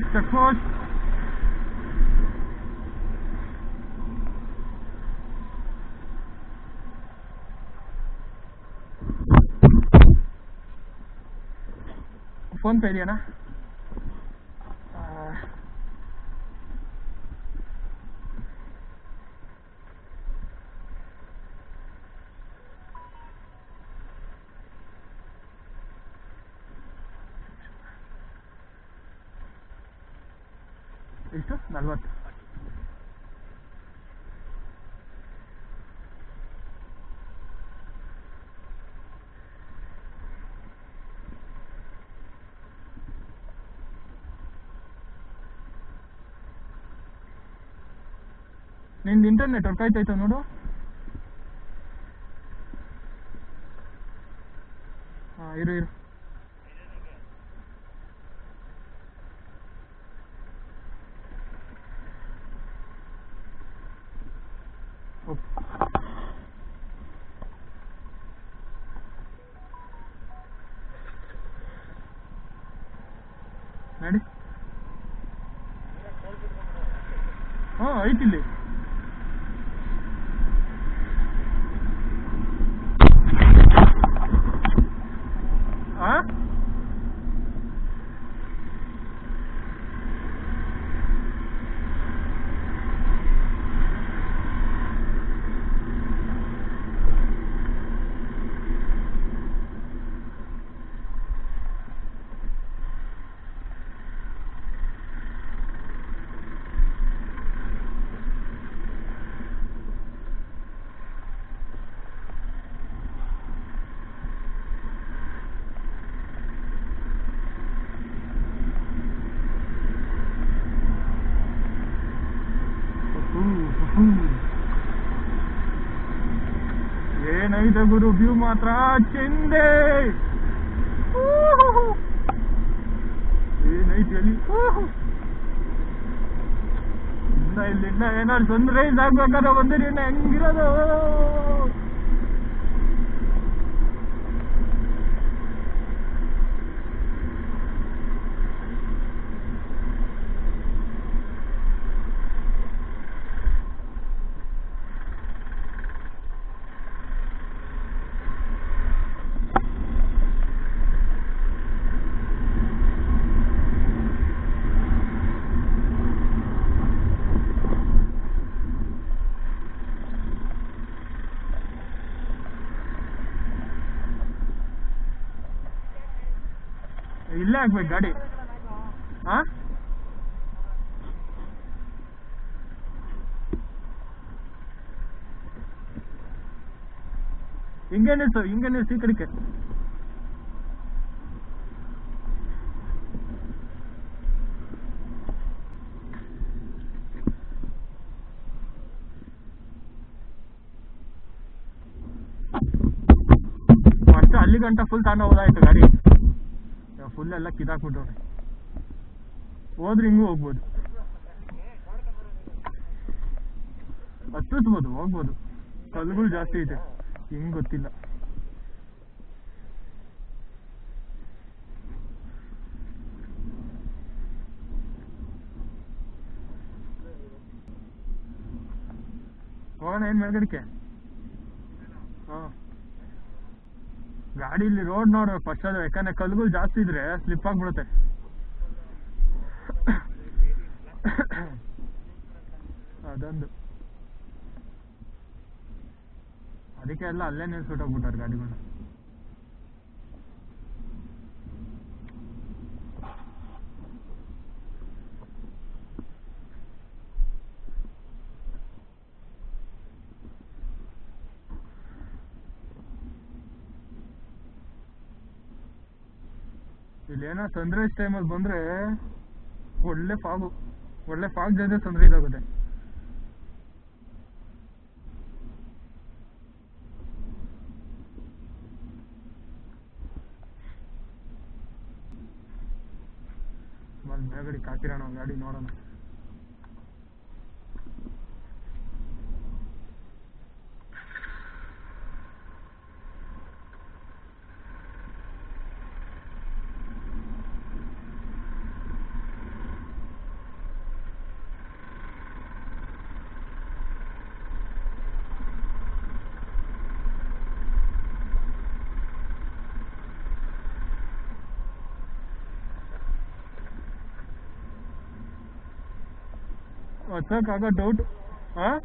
Kość, ta kość. ฝนไปเดียวนะ ನಿಂದು internet work ಆಯ್ತಾಯ್ತಾ ನೋಡು. ಹಾಂ ಇರು ಇರು. ನಡಿ. ಹಾಂ ಐತಿಲ್ಲಿ ಹಾಂ ಏನೈತೆ ಗುರು ವ್ಯೂ ಮಾತ್ರ ಚೆಂದೆ. ಏನೈತಿ ಅಲ್ಲಿ. ಇನ್ನ ಇಲ್ಲಿಂದ ಏನಾದ್ರು ತೊಂದ್ರೆ ಇದಾಗ್ಬೇಕಾದ್ರೆ ಬಂದಿರಿ ಇನ್ನ ಹೆಂಗಿರೋದು ಇಲ್ಲೇ ಹಾಕ್ಬೇಕು ಗಾಡಿ ಹಾ ಹಿಂಗೆ ನಿಲ್ಸು ಹಿಂಗೆ ನಿಲ್ಸು ಈ ಕಡೆಗೆ ಮತ್ತೆ ಅಲ್ಲಿ ಗಂಟ ಫುಲ್ ತಾಂಡ ಹೋದಾಯ್ತು ಗಾಡಿ ಫುಲ್ ಎಲ್ಲ ಕಿದಾಕ್ಬಿಟ್ಟವ್ರೆ. ಹೋದ್ರೆ ಹಿಂಗೂ ಹೋಗ್ಬೋದು. ಹತ್ತಿಸ್ಬೋದು ಹೋಗ್ಬೋದು. ಕಲ್ಲುಗಳು ಜಾಸ್ತಿ ಇದೆ ಹಿಂಗ್ ಗೊತ್ತಿಲ್ಲ. ಹೋಗೋಣ ಏನ್ ಮೇಲ್ಗಡಿಕೆ ಹಾಂ ಗಾಡಿಲಿ ರೋಡ್ ನೋಡು ಫಸ್ಟ್ ಅದು ಯಾಕಂದ್ರೆ ಕಲ್ಗಳು ಜಾಸ್ತಿ ಇದ್ರೆ ಸ್ಲಿಪ್ ಆಗ್ಬಿಡುತ್ತೆ. ಅದೊಂದು. ಅದಕ್ಕೆ ಎಲ್ಲ ಅಲ್ಲೇ ನಿಲ್ಸ್ಬಿಟ್ಟೋಗ್ಬಿಟ್ಟಾರೆ ಗಾಡಿಗಳನ್ನ. ಇಲ್ಲೇನೋ ಸನ್ರೈಸ್ ಟೈಮಲ್ಲಿ ಬಂದ್ರೆ ಒಳ್ಳೆ ಫಾಗು ಒಳ್ಳೆ ಫಾಗ್ ಜೊತೆ ಸನ್ರೈಸ್ ಆಗುತ್ತೆ ಮೇಲ್ಗಡೆ ಕಾಕಿರೋಣ ಗಾಡಿ ನೋಡೋಣ. ಹತ್ತಕ್ಕಾಗೋ ಡೌಟ್ ಹಾಂ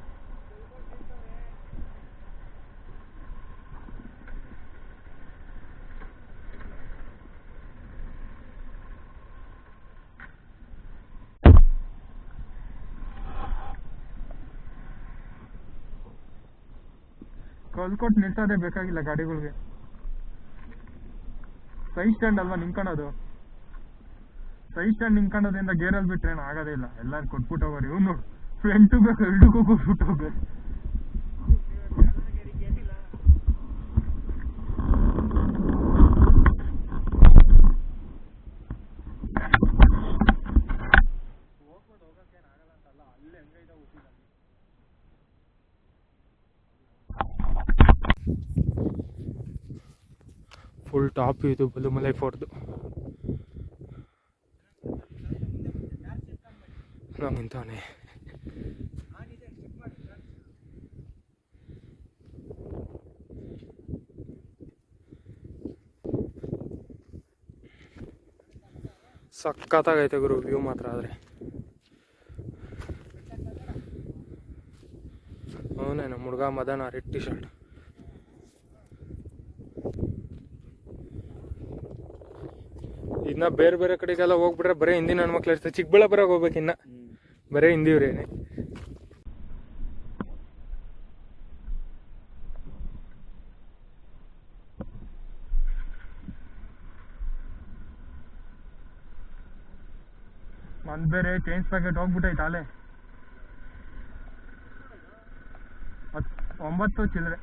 ಕಲ್ಕೊಟ್ಟು ನಿಲ್ಸೋದೇ ಬೇಕಾಗಿಲ್ಲ ಗಾಡಿಗಳಿಗೆ. ಸೈ ಸ್ಟ್ಯಾಂಡ್ ಅಲ್ವಾ ನಿಂತ್ಕೊಳೋದು? ಸೈಡ್ ಸ್ಟ್ಯಾಂಡ್ ನಿಂತ್ಕೊಳ್ಳೋದ್ರಿಂದ ಗೇರಲ್ಲಿ ಬಿಟ್ರೆ ಏನು ಆಗೋದೇ ಇಲ್ಲ. ಎಲ್ಲರೂ ಕೊಟ್ಬಿಟ್ಟು ಹೋಗೋರು ಇವನು. ಫ್ರಂಟು ಬೇಕು ಎರಡಕ್ಕೂ ಕೊಟ್ಬಿಟ್ಟು ಹೋಗ್ಬೇಕು ಫುಲ್ ಟಾಪ್ ಇದು ಬಲುಮಲೈ ಫೋರ್ದು ನಾವು ನಿಂತವನೆ. ಸಖತ್ತಾಗೈತೆ ಗುರು ವ್ಯೂ ಮಾತ್ರ ಆದರೆ. ಅವನೇ ನಮ್ಮ ಹುಡುಗ ಮದನ ರೆಡ್ ಟಿ ಶರ್ಟ್ ಇನ್ನ ಬೇರೆ ಬೇರೆ ಕಡೆಗೆಲ್ಲ ಹೋಗ್ಬಿಟ್ರೆ ಬರೀ ಹಿಂದಿನ ಹೆಣ್ಮಕ್ಳು ಇರ್ತದೆ ಚಿಕ್ಕಬಳ್ಳಾಪುರಕ್ಕೆ ಹೋಗ್ಬೇಕು ಇನ್ನ. ಬರೀ ಹಿಂದಿವ್ರೇನೆ ಒಂದ್ ಬೇರೆ ಚೇಂಜ್ ಪ್ಯಾಕೆಟ್ ಹೋಗ್ಬಿಟ್ಟೈತೆ ಅಲೆ ಒಂಬತ್ತು ಚಿಲ್ಲರೆ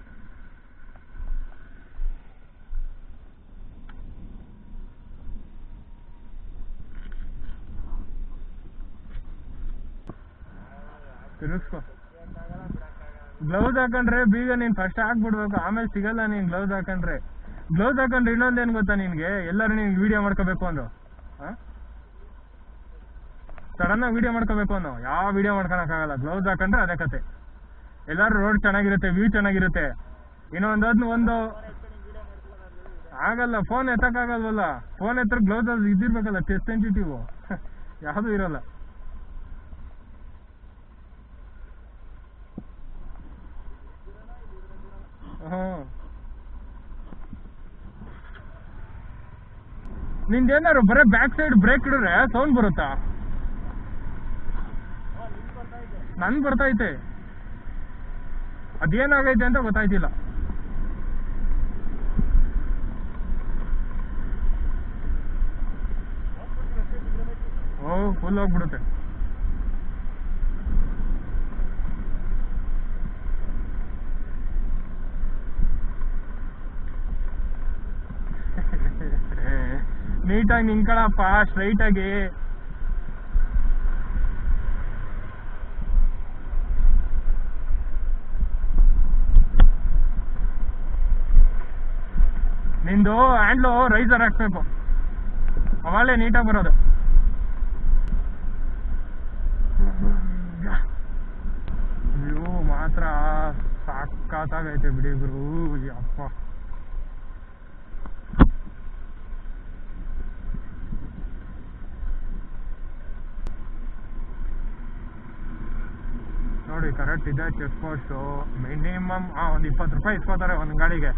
ತಿರುಗಿಸ್ಕೊ ಗ್ಲೌಸ್ ಹಾಕೊಂಡ್ರೆ ಬೀಗ ನೀನ್ ಫಸ್ಟ್ ಹಾಕ್ಬಿಡ್ಬೇಕು, ಆಮೇಲೆ ಸಿಗಲ್ಲ ನೀನ್ ಗ್ಲೌಸ್ ಹಾಕೊಂಡ್ರೆ. ಗ್ಲೌಸ್ ಹಾಕೊಂಡ್ರೆ ಇನ್ನೊಂದೇನ್ ಗೊತ್ತಾ ನಿನ್ಗೆ? ಎಲ್ಲರೂ ನೀನ್ ವಿಡಿಯೋ ಮಾಡ್ಕೋಬೇಕು ಅಂದು ಸಡನ್ ಆಗಿ ವಿಡಿಯೋ ಮಾಡ್ಕೋಬೇಕು ಅನ್ನೋ ಯಾವ ವಿಡಿಯೋ ಮಾಡ್ಕೊಳಕ್ಕಾಗಲ್ಲ. ಗ್ಲೌಸ್ ಹಾಕೊಂಡ್ರೆ ಅದೇ ಕತೆ. ಎಲ್ಲಾರು ರೋಡ್ ಚೆನ್ನಾಗಿರುತ್ತೆ ವ್ಯೂ ಚೆನ್ನಾಗಿರುತ್ತೆ. ಇನ್ನೊಂದ್ ಒಂದು ಆಗಲ್ಲ ಫೋನ್ ಎತ್ತಕ್ಕಾಗಲ್ವಲ್ಲ. ಫೋನ್ ಎತ್ತರ ಗ್ಲೌಸ್ ಇದ್ದಿರ್ಬೇಕಲ್ಲ ಟೆಸ್ಟ್ ಸೆನ್ಸಿಟಿವ್ ಯಾವುದು ಇರಲ್ಲ. ನಿಂದೇನಾರು ಬರೀ ಬ್ಯಾಕ್ ಸೈಡ್ ಬ್ರೇಕ್ ಇಡ್ರೆ ಸೌಂಡ್ ಬರುತ್ತಾ? ನನ್ ಬರ್ತೈತೆ ಅದೇನಾಗೈತೆ ಅಂತ ಗೊತ್ತಾಯ್ತಿಲ್ಲ. ಓ ಫುಲ್ ಹೋಗ್ಬಿಡುತ್ತೆ. ನೀಟಾಗಿ ನಿಂತ್ಕೊಳಪ್ಪ ಸ್ಟ್ರೈಟ್ ಆಗಿ ನಿಂದು ಹ್ಯಾಂಡ್ಲು ರೈಸರ್ ಹಾಕ್ಬೇಕು ಅವಾಗಲೇ ನೀಟಾಗಿ ಬರೋದು. ಅಯ್ಯೋ, ಮಾತ್ರ ಸಖತ್ತಾಗೈತೆ ಬಿಡಿ ಗುರು ಅಪ್ಪ ನೋಡಿ ಕರೆಕ್ಟ್ ಇದೆ ಚೆಕ್ ಪೋಸ್ಟು ಮಿನಿಮಮ್ ಒಂದು ಇಪ್ಪತ್ತು ರೂಪಾಯಿ ಇಸ್ಕೋತಾರೆ ಒಂದು ಗಾಡಿಗೆ.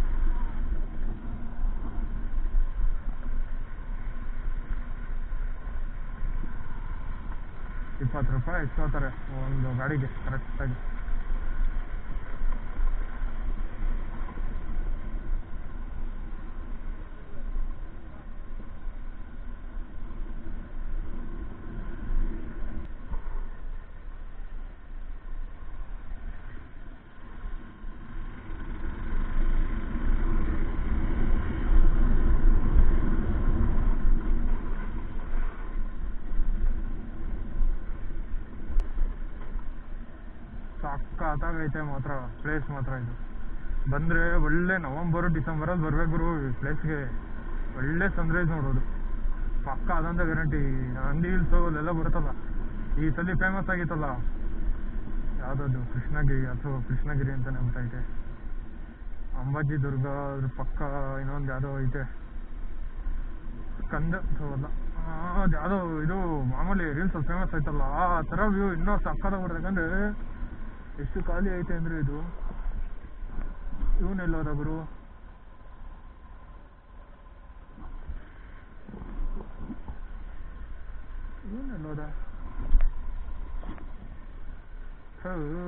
ಇಪ್ಪತ್ತು ರೂಪಾಯಿ ಇಸ್ಕೋತಾರೆ ಒಂದು ಗಾಡಿಗೆ ಕರೆಕ್ಟಾಗಿ ಸಖತ್ತಾಗೈತೆ ಮಾತ್ರ. ಪ್ಲೇಸ್ ಮಾತ್ರ ಇದು. ಬಂದರೆ ಒಳ್ಳೆ ನವಂಬರು, ಡಿಸೆಂಬರಲ್ಲಿ ಬರ್ಬೇಕು ಗುರು ಈ ಪ್ಲೇಸ್ಗೆ ಒಳ್ಳೆ ಸನ್ರೈಸ್ ನೋಡೋದು. ಪಕ್ಕ ಅದಂತ ಗ್ಯಾರಂಟಿ ನಂದಿ ಹಿಲ್ಸು ಅಲ್ಲೆಲ್ಲ ಬರುತ್ತಲ್ಲ. ಈ ಸಲ ಫೇಮಸ್ ಆಗಿತ್ತಲ್ಲ. ಯಾವುದದು? ಕೃಷ್ಣಗಿರಿ, ಅಥವಾ ಕೃಷ್ಣಗಿರಿ ಅಂತಾನೆ ಗೊತ್ತೈತೆ ಅಂಬಾಜಿ ದುರ್ಗ, ಅದ್ರ ಪಕ್ಕ ಇನ್ನೊಂದು ಯಾವುದೋ ಐತೆ. ಕಂದ ಅಲ್ಲ. ಅದು ಯಾವುದೋ, ಇದು ಮಾಮೂಲಿ ರೀಲ್ಸ್ ಫೇಮಸ್ ಆಯ್ತಲ್ಲ. ಆ ಥರ ವ್ಯೂ ಇನ್ನೂ ಸಕ್ಕತ್ತಾಗಿ ಬರ್ತದೆ ಯಾಕಂದ್ರೆ ಎಷ್ಟು ಖಾಲಿ ಐತೆ ಅಂದ್ರೆ ಇದು? ಇವನೆಲ್ಲೋದ ಗುರು ಇವನೆಲ್ಲೋದ ಇವನು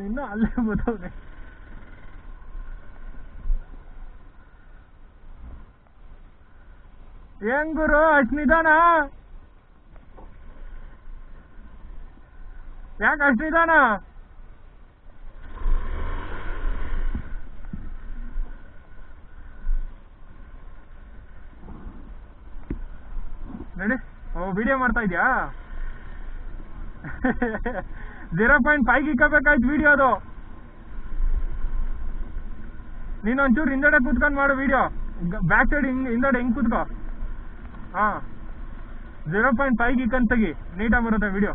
ಇನ್ನೂ ಅಲ್ಲೇ ಬತ್ತವನೆ ಏನ್ ಗುರು ಅಷ್ಟ್ ನಿಧಾನ ಯಾಕೆ ಅಷ್ಟ್ ನಿಧಾನ ನಡಿ ಓ ವಿಡಿಯೋ ಮಾಡ್ತಾ ಇದ್ಯಾ ಜೀರೋ ಪಾಯಿಂಟ್ ಫೈವ್ ಇಕ್ಕಬೇಕಾಯ್ತು ವಿಡಿಯೋ ಅದು. ನೀನು ಒಂಚೂರು ಹಿಂದಡೆ ಕೂತ್ಕೊಂಡು ಮಾಡು ವಿಡಿಯೋ ಬ್ಯಾಕ್ ಸೈಡ್ ಹಿಂಗ್ ಹಿಂದಡೆ ಹಿಂಗ್ ಕೂತ್ಕೋ. ಹಾ. ಜೀರೋ ಪಾಯಿಂಟ್ ಫೈವ್ ಇಕ್ಕಂತ ತೆಗಿ. ನೀಟಾಗಿ ಬರುತ್ತೆ ವಿಡಿಯೋ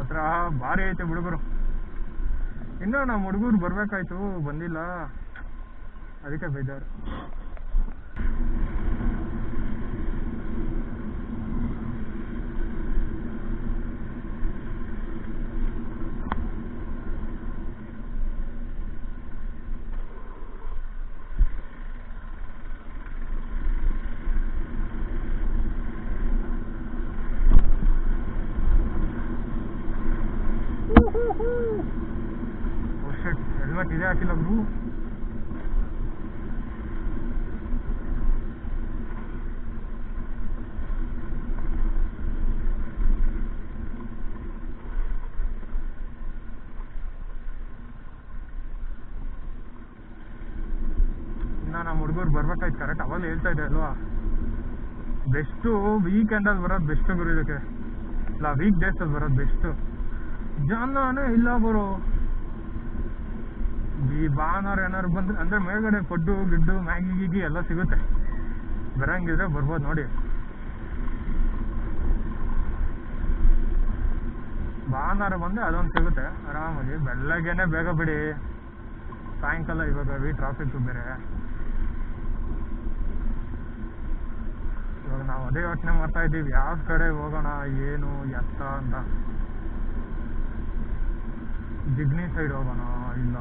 ಮಾತ್ರ ಭಾರಿ ಐತೆ ಹುಡುಗರು ಇನ್ನೂ ನಮ್ಮ ಹುಡುಗರು ಬರ್ಬೇಕಾಯ್ತು ಬಂದಿಲ್ಲ. ಅದಕ್ಕೆ ಬೇಜಾರು ಶರ್ಟ್ ಇದೆ ಹಾಕಿಲ್ಲ ಗುರು ನಮ್ಮ ಹುಡುಗರು ಬರ್ಬೇಕಾಯ್ತು ಕರೆಕ್ಟ್ ಅವಾಗ ಹೇಳ್ತಾ ಇದೆ ಅಲ್ವಾ? ಬೆಸ್ಟು ವೀಕೆಂಡಲ್ಲಿ ಬರೋದು ಬೆಸ್ಟ್ ಗುರು ಇದಕ್ಕೆ. ಇಲ್ಲ ವೀಕ್ ಡೇಸಲ್ಲಿ ಬರೋದು ಬೆಸ್ಟು ಜನನೇ ಇಲ್ಲ ಬರೋ ಈ ಭಾನುವಾರ ಏನಾರು ಬಂದ್ರೆ, ಅಂದ್ರೆ ಮೇಲ್ಗಡೆ ಫುಡ್ಡು ಗಿಡ್ಡು, ಮ್ಯಾಗಿ, ಗೀಗಿ ಎಲ್ಲ ಸಿಗುತ್ತೆ. ಬರಂಗಿದ್ರೆ ಬರ್ಬೋದು ನೋಡಿ. ಭಾನುವಾರ ಬಂದ್ರೆ ಅದೊಂದು ಸಿಗುತ್ತೆ. ಆರಾಮಾಗಿ. ಬೆಳಗ್ಗೆನೆ ಬೇಗ ಬಿಡಿ. ಸಾಯಂಕಾಲ ಇವಾಗ ವಿ ಟ್ರಾಫಿಕ್ ಬೇರೆ ಇವಾಗ ನಾವು ಅದೇ ಯೋಚನೆ ಮಾಡ್ತಾ ಇದ್ದೀವಿ. ಯಾವ ಕಡೆ ಹೋಗೋಣ, ಏನು, ಎತ್ತ ಅಂತ. ಜಿಗ್ನಿ ಸೈಡ್ ಹೋಗೋಣ, ಇಲ್ಲ.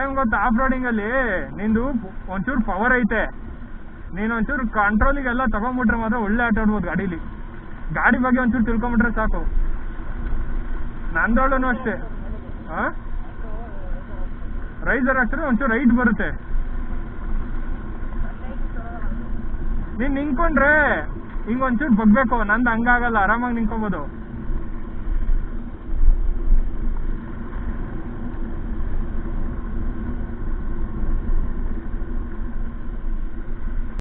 ಏನ್ ಗೊತ್ತಾ? ಆಫ್ ರೋಡಿಂಗಲ್ಲಿ ನಿಂದು ಒಂಚೂರು ಪವರ್ ಐತೆ. ನೀನು ಒಂಚೂರು ಕಂಟ್ರೋಲಿಗೆಲ್ಲ ತಗೊಂಡ್ಬಿಟ್ರೆ ಮಾತ್ರ ಒಳ್ಳೆ ಆಟ ಆಡ್ಬೋದು ಗಾಡಿಲಿ. ಗಾಡಿ ಬಗ್ಗೆ ಒಂಚೂರು ತಿಳ್ಕೊಂಬಿಟ್ರೆ ಸಾಕು. ನಂದೋಳನು ಅಷ್ಟೇ. ಹಾ ರೈಸರ್ ಹಾಕ್ಸಿದ್ರೆ ಒಂಚೂರು ರೈಟ್ ಬರುತ್ತೆ. ನೀನ್ ನಿಂತ್ಕೊಂಡ್ರೆ ಹಿಂಗ್ ಒಂಚೂರು ಬಗ್ಬೇಕು. ನಂದು ಹಂಗಾಗಲ್ಲ, ಆರಾಮಾಗಿ ನಿಂತ್ಕೊಬೋದು.